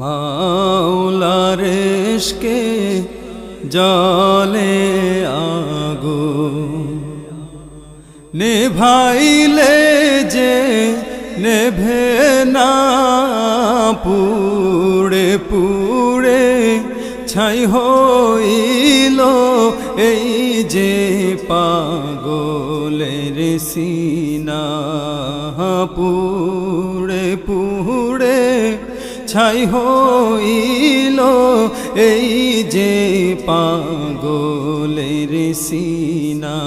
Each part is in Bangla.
মাওলারেশকে জলে আগো। নেভাইলে যে নেভে না পুড়ে পুড়ে ছাই হইল এই যে পাগলের সিনা পুড়ে পুড়ে ছাই হইল এই যে পাগলের সিনা।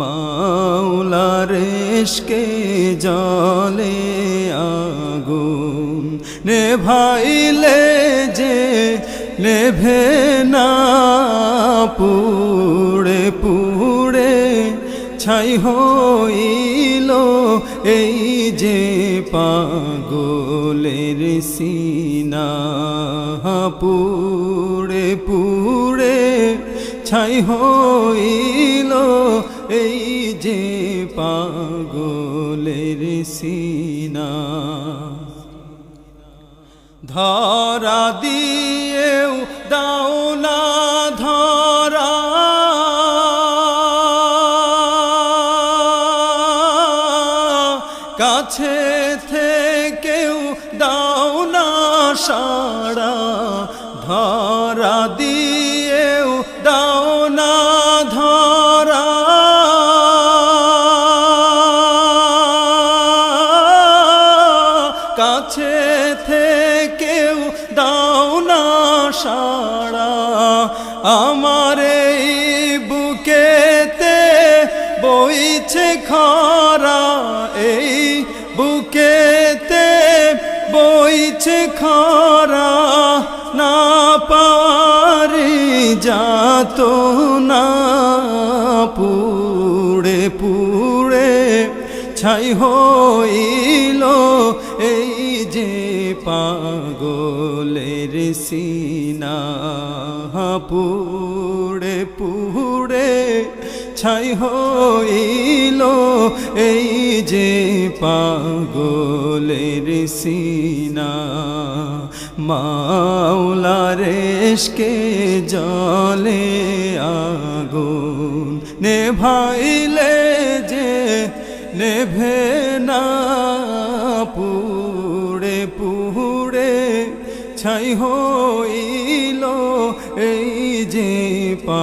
মাওলারেশকে জলে আগুন নেভাইলে যে নেভে না পুড়ে ছাই হইল এই যে পাগলের সিনা। পুড়ে পুড়ে ছাই হইল এই যে পাগলের সিনা। ধরা দিয়েও কাছে থেকেও দাও না সাড়া, ধরা দিয়েও দাও না ধরা। কাছে থেকেও দাও না সাড়া, আমার বুকেতে বইছে খরা না পারি যাত না। পুড়ে পুড়ে ছাই হইল এই যে পাগলের সিনা। পুড়ে পুড়ে ছাই হইল এই যে পাগলের সিনা। মাওলারেশকে জলে আগুন নেভাইলে যে নেভে না, পুড়ে পুড়ে ছাই হইল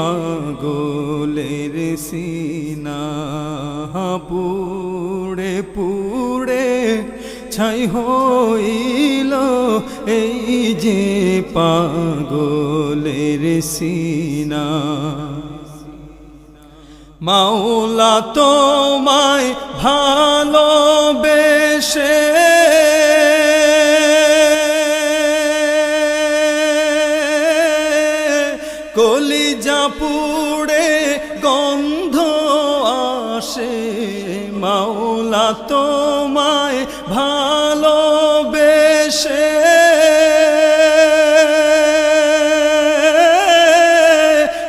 পাগলের সিনা পুড়ে পুড়ে ছাই হইল এই যে পাগলের সিনা। মাওলা তোমায় ভালোবেসে আসে মাওলা তোমায় ভালোবেসে।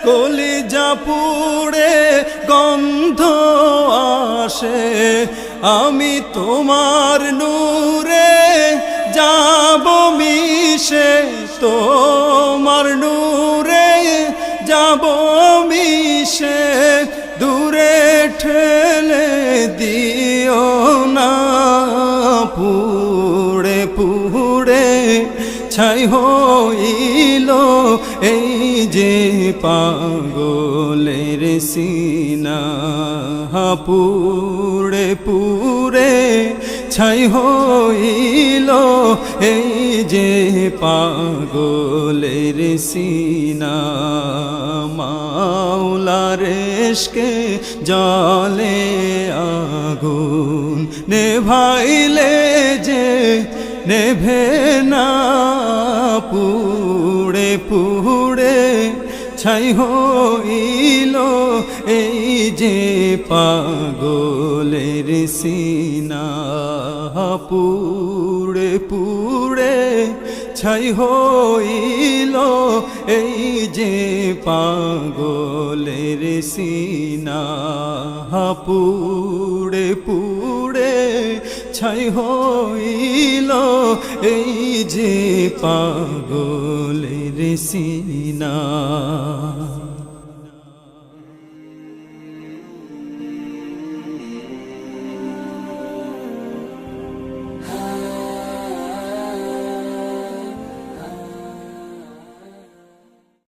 কলিজা পুড়ে গন্ধ আসে, আমি তোমার নূরে যাব মিশে, তোমার নূরে যাব ছাই হইল এই যে পাগলের সিনা। পুড়ে পুরে ছাই হইল এই যে পাগলের সিনা। মাওলারেশকে জলে আগুন নেভাইলে যে নেভে না পুড়ে পুড়ে ছাই হইল এই যে পাগলের সিনা। পুড়ে পুড়ে ছাই হইল এই যে পাগলের সিনা। পুড়ে ছাই হইল এই যে পাগলের সিনা।